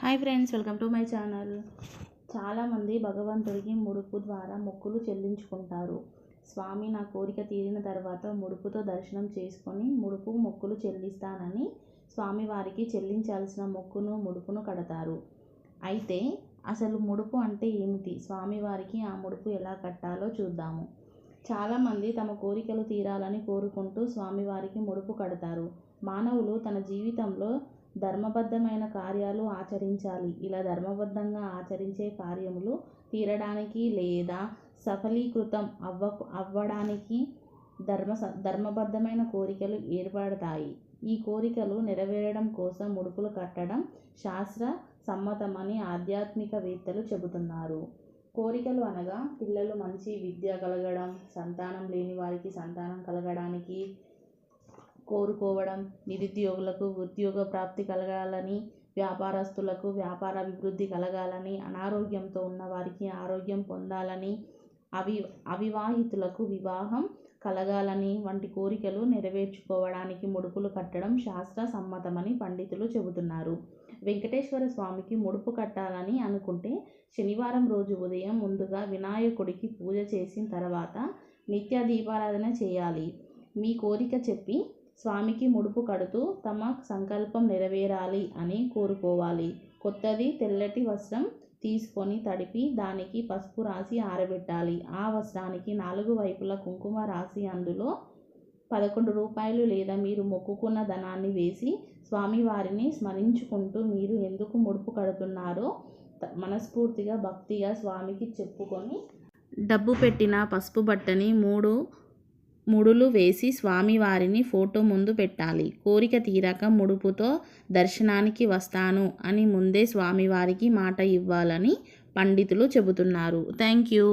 Hi friends welcome to my channel. చాలామంది భగవంతుడికి ముడుపు ద్వారా మొక్కులు చెల్లించుకుంటారు. స్వామి నా కోరిక తీరిన తర్వాత ముడుపుతో దర్శనం చేసుకొని ముడుపు మొక్కులు చెల్లిస్తానని స్వామివారికి చెల్లించాల్సిన మొక్కును ముడుపును కడతారు. అయితే అసలు ముడుపు అంటే ఏమిటి? స్వామివారికి ఆ ముడుపు ఎలా కట్టాలో చూద్దాము. చాలామంది తమ కోరికలు తీరాలని కోరుకుంటూ స్వామివారికి ముడుపు కడతారు. మానవులు తన జీవితంలో ధర్మబద్ధమైన కార్యాలు ఆచరించాలి. ఇలా ధర్మబద్ధంగా ఆచరించే కార్యములు తీరడానికి లేదా సఫలీకృతం అవ్వ అవ్వడానికి ధర్మ ధర్మబద్ధమైన కోరికలు ఏర్పడతాయి. ఈ కోరికలు నెరవేరడం కోసం ముడుపులు కట్టడం శాస్త్ర సమ్మతమని ఆధ్యాత్మికవేత్తలు చెబుతున్నారు. కోరికలు అనగా పిల్లలు మంచి విద్య కలగడం సంతానం లేని వారికి సంతానం కలగడానికి కోరుకోవడం నిరుద్యోగులకు ఉద్యోగ ప్రాప్తి కలగాలని వ్యాపారస్తులకు వ్యాపార అభివృద్ధి కలగాలని అనారోగ్యంతో ఉన్నవారికి ఆరోగ్యం పొందాలని అవి అవివాహితులకు వివాహం కలగాలని వంటి కోరికలు నెరవేర్చుకోవడానికి ముడుపులు కట్టడం శాస్త్ర సమ్మతమని పండితులు చెబుతున్నారు. వెంకటేశ్వర స్వామికి ముడుపు కట్టాలని అనుకుంటే శనివారం రోజు ఉదయం ముందుగా వినాయకుడికి పూజ చేసిన తర్వాత నిత్య దీపారాధన చేయాలి. మీ కోరిక చెప్పి స్వామికి ముడుపు కడుతూ తమ సంకల్పం నెరవేరాలి అని కోరుకోవాలి. కొత్తది తెల్లటి వస్త్రం తీసుకొని తడిపి దానికి పసుపు రాసి ఆరబెట్టాలి. ఆ వస్త్రానికి నాలుగు వైపుల కుంకుమ రాసి అందులో పదకొండు రూపాయలు లేదా మీరు మొక్కుకున్న ధనాన్ని వేసి స్వామివారిని స్మరించుకుంటూ మీరు ఎందుకు ముడుపు కడుతున్నారో మనస్ఫూర్తిగా భక్తిగా స్వామికి చెప్పుకొని డబ్బు పెట్టిన పసుపు బట్టని మూడు ముడులు వేసి స్వామివారిని ఫోటో ముందు పెట్టాలి. కోరిక తీరాక ముడుపుతో దర్శనానికి వస్తాను అని ముందే స్వామివారికి మాట ఇవ్వాలని పండితులు చెబుతున్నారు. Thank you